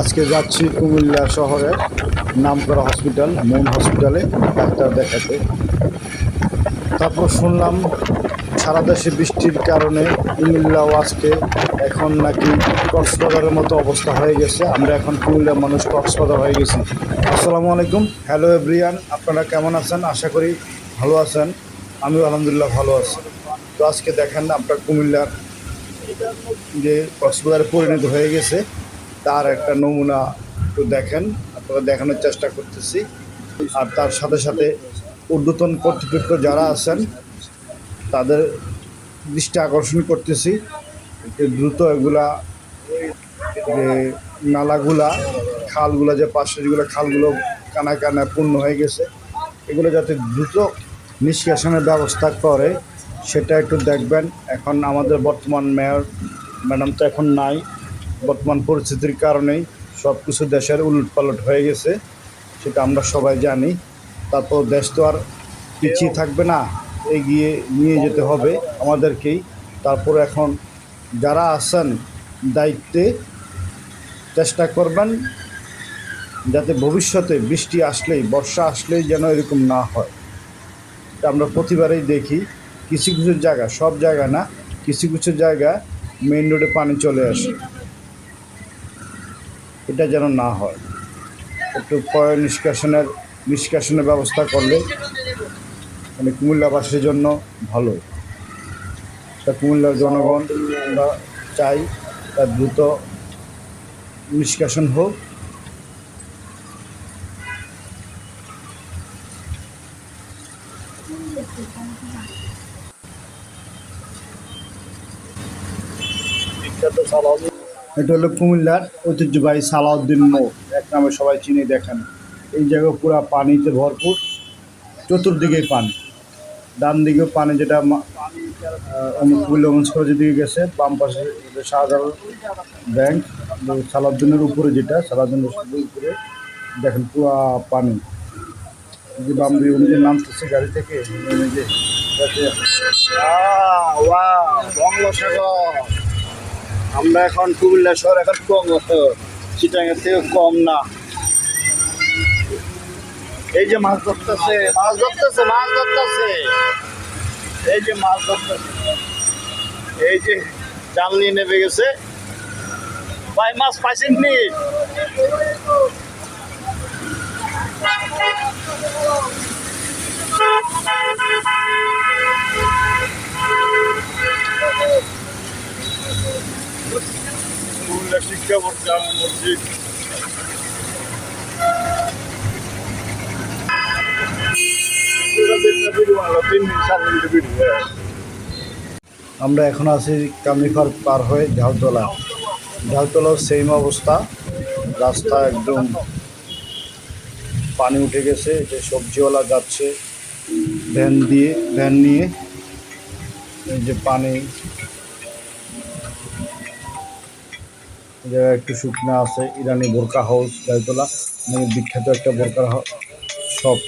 আজকে যাচ্ছি কুমিল্লা শহরে, নামকরা হসপিটাল মন হসপিটালে ডাক্তার দেখাতে। তারপর শুনলাম সারা দেশে বৃষ্টির কারণে কুমিল্লাও আজকে এখন নাকি কক্সবাজারের মতো অবস্থা হয়ে গেছে। আমরা এখন কুমিল্লার মানুষ কক্সবাজার হয়ে গেছি। আসসালামু আলাইকুম। হ্যালো এভরিয়ান আপনারা কেমন আছেন? আশা করি ভালো আছেন। আমিও আলহামদুলিল্লাহ ভালো আছি। তো আজকে দেখেন আপনার কুমিল্লার যে কক্সবাজারে পরিণত হয়ে গেছে। তার একটা নমুনা একটু দেখেন আপনারা দেখানোর চেষ্টা করতেছি। আর তার সাথে সাথে ঊর্ধ্বতন কর্তৃপক্ষ যারা আছেন, তাদের দৃষ্টি আকর্ষণ করতেছি দ্রুত এগুলা নালাগুলা, খালগুলা, যে পাশে যেগুলো খালগুলো কানায় কানায় পূর্ণ হয়ে গেছে, এগুলো যাতে দ্রুত নিষ্কাশনের ব্যবস্থা করে, সেটা একটু দেখবেন। এখন আমাদের বর্তমান মেয়র, ম্যাডাম তো এখন নাই। বর্তমান পরিস্থিতির কারণেই সব কিছু দেশের উলটপালট হয়ে গেছে, সেটা আমরা সবাই জানি। তারপর দেশ তো আর পিছিয়ে থাকবে না, এগিয়ে নিয়ে যেতে হবে আমাদেরকেই। তারপর এখন যারা আছেন দায়িত্বে চেষ্টা করবেন যাতে ভবিষ্যতে বৃষ্টি আসলেই, বর্ষা আসলেই যেন এরকম না হয়। আমরা প্রতিবারেই দেখি। কিছু কিছু জায়গা, সব জায়গা না, কিছু কিছু জায়গা মেইন রোডে পানি চলে আসে। এটা যেন না হয়। একটু পয় নিষ্কাশনের নিষ্কাশনের ব্যবস্থা করলে মানে কুমিল্লাবাসীর জন্য ভালো। তা কুমিল্লার জনগণ আমরা চাই তার দ্রুত নিষ্কাশন হোক। এটা হলো কুমিল্লার ঐতিহ্যবাহী সালাউদ্দিন মোড়। এক নামে সবাই চিনে দেখেন। এই জায়গা পুরা পানিতে ভরপুর, চতুর্দিকেই পানি। ডান দিকেও পানি যেটা কুমিল্লা ওমেন্স কলেজের দিকে গেছে, বাম পাশে যে শাহজালাল ব্যাংক সালাউদ্দিনের উপরে যেটা সালাউদ্দিনের উপরে, দেখেন পুরা পানি। যে বাম দিকে উনি যে নামতেছে গাড়ি থেকে যে আমরা এখন কুমিল্লা শহর, এখন কম চিটাঙ্গের থেকে কম না। এই যে মাছ ধরতেছে মাছ ধরতেছে মাছ ধরতেছে। এই যে মাছ ধরতেছে। এই যে জাল নিয়ে নেমে গেছে। ভাই, মাছ পাইছেন নি? মসজিদ আমরা এখন আছি কামরিফার পার হয়ে ঝাউতলা ঝাউতলাও সেম অবস্থা। রাস্তা একদম পানি উঠে গেছে যে সবজিওয়ালা যাচ্ছে, ভ্যান দিয়ে ভ্যান নিয়ে যে পানি জায়গায় একটু শুকনো আছে, ইরানি বোরকা হাউস, গাইতলা। মানে বিখ্যাত একটা বোরকা শপ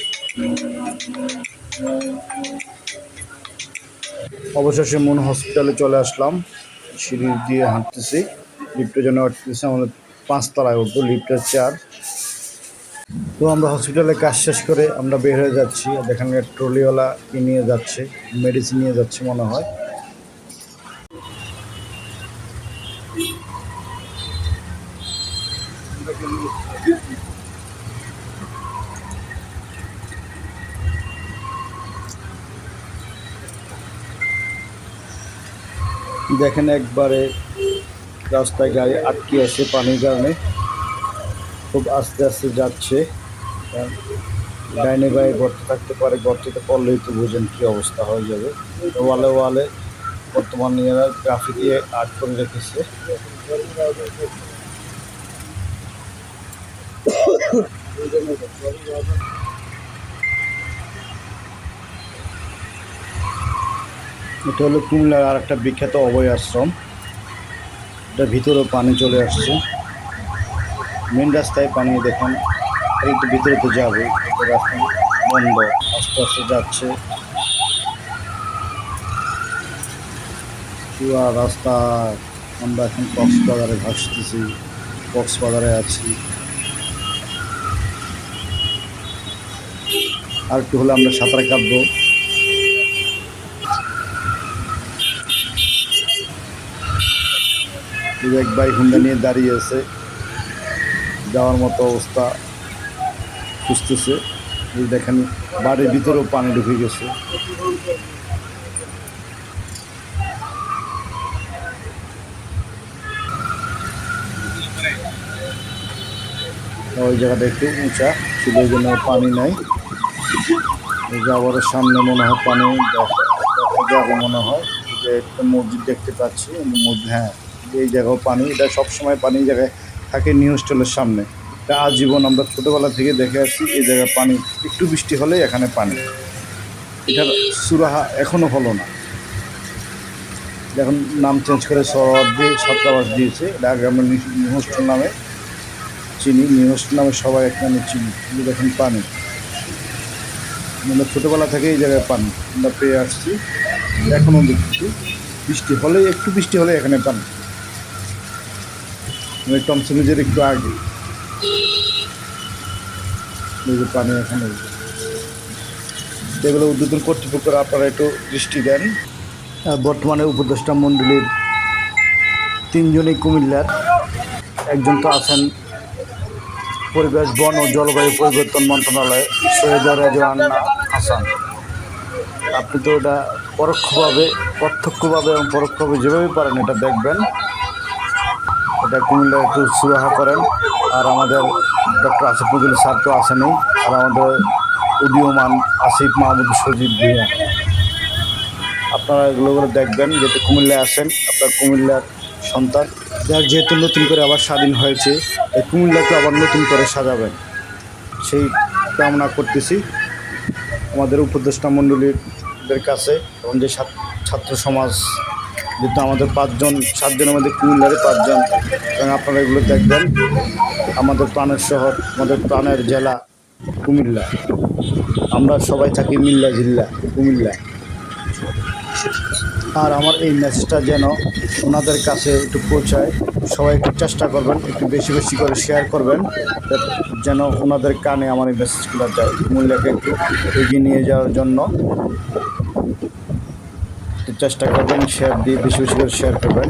অবশেষে মন হসপিটালে চলে আসলাম। সিঁড়ি দিয়ে হাঁটতেছি। লিফটের জন্য হাঁটতেছি আমাদের পাঁচতলায় উঠবো লিফটের চার তো আমরা হসপিটালে কাজ শেষ করে আমরা বের হয়ে যাচ্ছি। এখানে ট্রলিওয়ালা নিয়ে যাচ্ছে মেডিসিন নিয়ে যাচ্ছে মনে হয়। দেখেন একবারে রাস্তায় গাড়ি আটকে আছে পানির কারণে। খুব আস্তে আস্তে যাচ্ছে। ডাইনে বায়ে গর্ত থাকতে পারে গর্ততে পড়লেই তো বোঝেন কী অবস্থা হয়ে যাবে। ওয়ালে ওয়ালে বর্তমান এরা গ্রাফি দিয়ে আর্ট করে রেখেছে। এটা হলো কুমিল্লার আর একটা বিখ্যাত অভয় আশ্রম। এটার ভিতরেও পানি চলে আসছে। মেন রাস্তায় পানি, দেখুন। একটু ভিতরে তো যাবে। রাস্তা বন্ধ। আস্তে আস্তে যাচ্ছে। পুরা রাস্তা আমরা এখন কক্সবাজারে ভাসতেছি। কক্সবাজারে আছি। আর একটু হলে আমরা সাঁতার কাটবো। এক ভাই হুন্ডা নিয়ে দাঁড়িয়ে আছে। যাওয়ার মতো অবস্থা খুঁজতেছে। দেখেন, বাড়ির ভিতরেও পানি ঢুকে গেছে। ওই জায়গাটা একটু উঁচা ছিল ওই জন্য পানি নাই। এই সামনে মনে হয় পানি দেখা যাবে মনে হয় যে একটা মসজিদ দেখতে পাচ্ছি, মসজিদ হ্যাঁ। এই জায়গাও পানি, এটা সবসময় পানি জায়গায় থাকে নিউ স্টলের সামনে। এটা আজীবন আমরা ছোটোবেলা থেকে দেখে আসছি, এই জায়গায় পানি, একটু বৃষ্টি হলেই এখানে পানি। এটার সুরাহা এখনও হলো না। এখন নাম চেঞ্জ করে শহর দিয়ে ছাত্রাবাস দিয়েছে, এটা আগে আমরা নিউ- নিউ হোস্টেল নামে চিনি নিউ হোস্টেল নামে সবাই এক নামে চিনি, কিন্তু দেখুন পানি। আমরা ছোটোবেলা থেকে এই জায়গায় পানি, আমরা পেয়ে আসছি এখনও দেখছি। বৃষ্টি হলেই, একটু বৃষ্টি হলে এখানে পানি। মানে টমসিলিজের একটু আগে। পানি এখানে। যেগুলো উদ্বোধন কর্তৃপক্ষরা আপনারা একটু দৃষ্টি দেন। বর্তমানে উপদেষ্টা মণ্ডলীর তিনজনই কুমিল্লার। একজন তো আছেন পরিবেশ, বন ও জলবায়ু পরিবর্তন মন্ত্রণালয়ে সৈয়দা রেজওয়ান হাসান। আপনি তো এটা পরোক্ষভাবে, প্রত্যক্ষভাবে এবং পরোক্ষভাবে যেভাবে পারেন এটা দেখবেন। এটা কুমিল্লা একটু সুরাহা করেন। আর আমাদের ডক্টর আসিফ নজরুল স্যার তো আসেনি। আর আমাদের উদীয়মান আসিফ মাহমুদ সজীব ভূঁইয়া। আপনারা এগুলো করে দেখবেন, যেহেতু কুমিল্লায় আসেন আপনার কুমিল্লার সন্তান। যেহেতু নতুন করে আবার স্বাধীন হয়েছে, এই কুমিল্লাকে আবার নতুন করে সাজাবেন। সেই কামনা করতেছি আমাদের উপদেষ্টা মণ্ডলীদের কাছে এবং যে ছাত্র সমাজ যেহেতু আমাদের পাঁচজন, সাতজনের মধ্যে কুমিল্লারে পাঁচজন, এবং আপনারা এগুলো দেখবেন। আমাদের প্রাণের শহর, আমাদের প্রাণের জেলা কুমিল্লা। আমরা সবাই থাকি মিল্লা জিল্লা, কুমিল্লা। আর আমার এই মেসেজটা যেন ওনাদের কাছে একটু পৌঁছায়। সবাই একটু চেষ্টা করবেন, একটু বেশি বেশি করে শেয়ার করবেন, যেন ওনাদের কানে আমার এই মেসেজগুলো যায়। মূল্যকে একটু এগিয়ে নিয়ে যাওয়ার জন্য। চেষ্টা করবেন শেয়ার দিয়ে বেশি বেশি করে শেয়ার করবেন।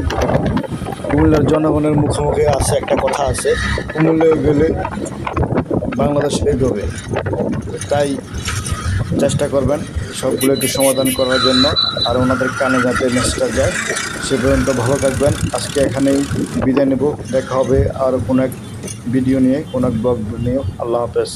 কুমিল্লার জনগণের মুখোমুখি আছে, একটা কথা আছে। কুমিল্লায় গেলে বাংলাদেশ এগোবে। তাই চেষ্টা করবেন সবগুলো একটু সমাধান করার জন্য। আর ওনাদের কানে যাতে মেসেজটা যায়, সে পর্যন্ত ভালো থাকবেন। আজকে এখানেই বিদায় নেব। দেখা হবে আর কোনো এক ভিডিও নিয়ে, কোনো এক ব্লগ নিয়ে। আল্লাহ হাফেজ।